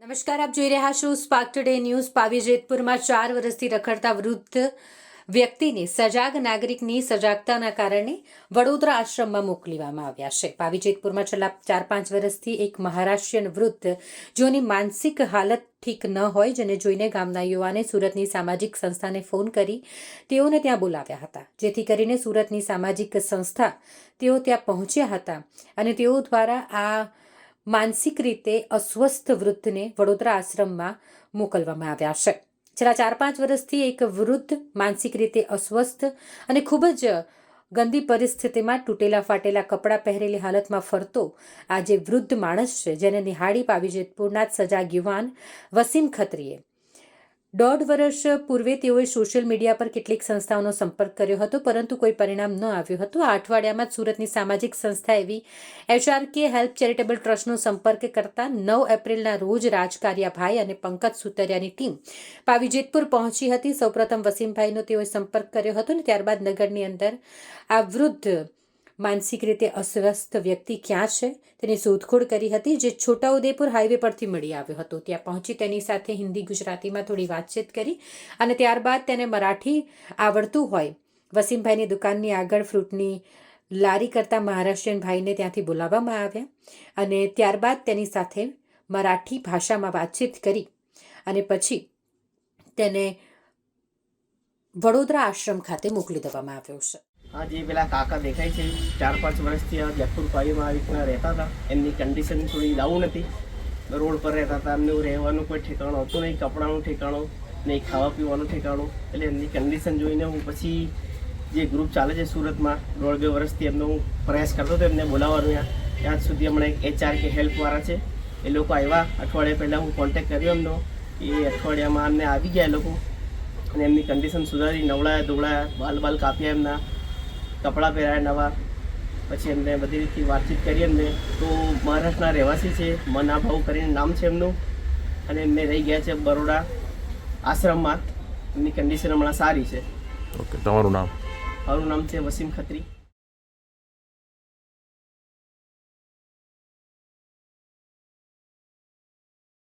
નમસ્કાર, આપ જોઈ રહ્યા છો સ્પાર્ક ટુડે ન્યૂઝ. પાવી જેતપુરમાં ચાર વર્ષથી રખડતા વૃદ્ધ વ્યક્તિને સજાગ નાગરિકની સજાગતાના કારણે વડોદરા આશ્રમમાં મોકલવામાં આવ્યા છે. પાવી જેતપુરમાં છેલ્લા ચાર પાંચ વર્ષથી એક મહારાષ્ટ્રીયન વૃદ્ધ જેઓની માનસિક હાલત ઠીક ન હોય, જેને જોઈને ગામના યુવાને સુરતની સામાજિક સંસ્થાને ફોન કરી તેઓને ત્યાં બોલાવ્યા હતા. જેથી કરીને સુરતની સામાજિક સંસ્થા તેઓ ત્યાં પહોંચ્યા હતા અને તેઓ દ્વારા આ માનસિક રીતે અસ્વસ્થ વૃદ્ધને વડોદરા આશ્રમમાં મોકલવામાં આવ્યા છે. છેલ્લા ચાર પાંચ વર્ષથી એક વૃદ્ધ માનસિક રીતે અસ્વસ્થ અને ખૂબ જ ગંદી પરિસ્થિતિમાં તૂટેલા ફાટેલા કપડાં પહેરેલી હાલતમાં ફરતો આ જે વૃદ્ધ માણસ છે, જેને નિહાળી પાવી જેતપુરના સજાગ યુવાન વસીમ ખત્રીએ દોઢ વર્ષ પૂર્વે તેઓએ સોશિયલ મીડિયા પર કેટલીક સંસ્થાઓનો સંપર્ક કર્યો હતો, પરંતુ કોઈ પરિણામ ન આવ્યું હતું. આ અઠવાડિયામાં સુરતની સામાજિક સંસ્થા એવી એચઆરકે હેલ્પ ચેરિટેબલ ટ્રસ્ટનો સંપર્ક કરતા નવ એપ્રિલના રોજ રાજકાર્યાભાઈ અને પંકજ સુતરિયાની ટીમ પાવીજેતપુર પહોંચી હતી. સૌપ્રથમ વસીમભાઈનો તેઓએ સંપર્ક કર્યો હતો અને ત્યારબાદ નગરની અંદર આ વૃદ્ધ માનસિક રીતે અસ્વસ્થ વ્યક્તિ ક્યાં છે? તેની શોધખોળ કરી હતી જે છોટાઉદેપુર હાઈવે પરથી મળી આવ્યો હતો. ત્યાં પહોંચી તેની સાથે હિન્દી ગુજરાતીમાં થોડી વાતચીત કરી અને ત્યારબાદ તેને મરાઠી આવડતું હોય. વસીમભાઈની દુકાનની આગળ ફ્રૂટની લારી કરતા મહારાષ્ટ્રીયન ભાઈને ત્યાંથી બોલાવવામાં આવ્યા અને ત્યારબાદ તેની સાથે મરાઠી ભાષામાં વાતચીત કરી અને પછી તેને વડોદરા આશ્રમ ખાતે મોકલી દેવામાં આવ્યો છે. આ જે પેલા કાકા દેખાય છે ચાર પાંચ વર્ષથી આ જયપુર પાડીમાં આવી રીતના રહેતા હતા એમની કન્ડિશન થોડી ડાઉન હતી રોડ પર રહેતા હતા એમને રહેવાનું કોઈ ઠેકાણું હતું નહીં કપડાનું ઠેકાણું નહીં ખાવા પીવાનું ઠેકાણું એટલે એમની કન્ડિશન જોઈને હું પછી જે ગ્રુપ ચાલે છે સુરતમાં દોઢ બે વર્ષથી એમનો હું પ્રયાસ કરતો હતો એમને બોલાવવાનું ત્યાં સુધી હમણાં એક એચઆર કે હેલ્પવાળા છે। એ લોકો આવ્યા, અઠવાડિયા પહેલાં હું કોન્ટેક્ટ કર્યો એમનો એ અઠવાડિયામાં અમને આવી ગયા એ લોકો. અને એમની કન્ડિશન સુધારી, નવડાયા દોવડાયા બાલ બાલ કાપ્યા એમના. કપડાં પહેરાયા નવા પછી એમને બધી રીતે વાતચીત કરી એમને. તો મહારાષ્ટ્રના રહેવાસી છે મનાભાઉ કરીને નામ છે એમનું. અને એમને રહી ગયા છે બરોડા આશ્રમમાં. એમની કન્ડિશન હમણાં સારી છે. ઓકે તમારું નામ? મારું નામ છે વસીમ ખત્રી.